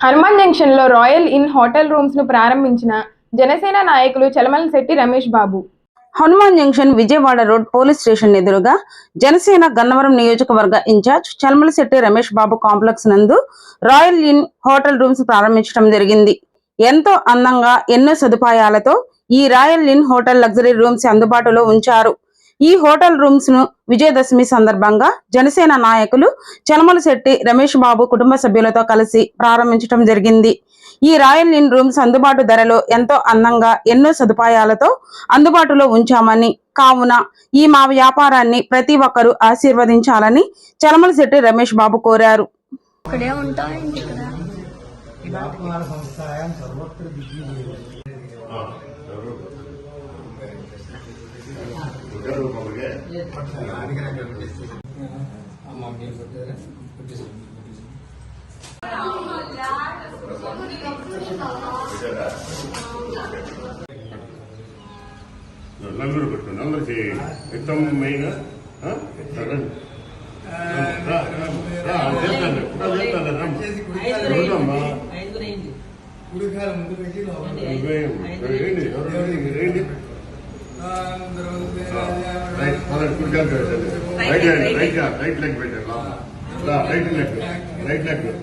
హనుమాన్ జంక్షన్లో royal inn hotel రూమ్స్ను ప్రారంభించిన జనసేన నాయకులు Chalamalasetti Ramesh Babu. Hanuman junction Vijayawada road police station ఎదురుగా జనసేన గన్నవరం నియోజకవర్గ ఇన్ఛార్జ్ చల్మలశెట్టి రమేష్ బాబు కాంప్లెక్స్ నందు రాయల్ ఇన్ హోటల్ రూమ్స్ ప్రారంభించడం జరిగింది. ఎంతో అందంగా ఎన్నో సదుపాయాలతో ఈ royal inn hotel luxury rooms అందుబాటులో ఉంచారు. ఈ హోటల్ రూమ్స్ను విజయదశమి సందర్భంగా జనసేన నాయకులు చలమలశెట్టి రమేష్ బాబు కుటుంబ సభ్యులతో కలిసి ప్రారంభించడం జరిగింది. ఈ రాయల్ ఇన్ రూమ్స్ అందుబాటు ధరలో ఎంతో అందంగా ఎన్నో సదుపాయాలతో అందుబాటులో ఉంచామని కావున ఈ మా వ్యాపారాన్ని ప్రతి ఒక్కరూ ఆశీర్వదించాలని చలమలశెట్టి రమేష్ బాబు కోరారు. ఇక్కడే ఉంటాయండి ఇక్కడ. నలుగురు పెట్టు నలుగురు చేయి మొత్తం మెయిన్ ఆ? రండి. రా, రా, రా, చేస్తాను. ఇప్పుడు చేస్తాను, రమ్మ. చూడమ్మా. ఇవేం, రండి, ఎవరు రండి, రండి. ఆ, రైట్, పదండి, కుడికాలు పెట్టండి. Right hand, right right leg. రా, రైట్ లెగ్ రైట్ లెగ్ చేస్తారు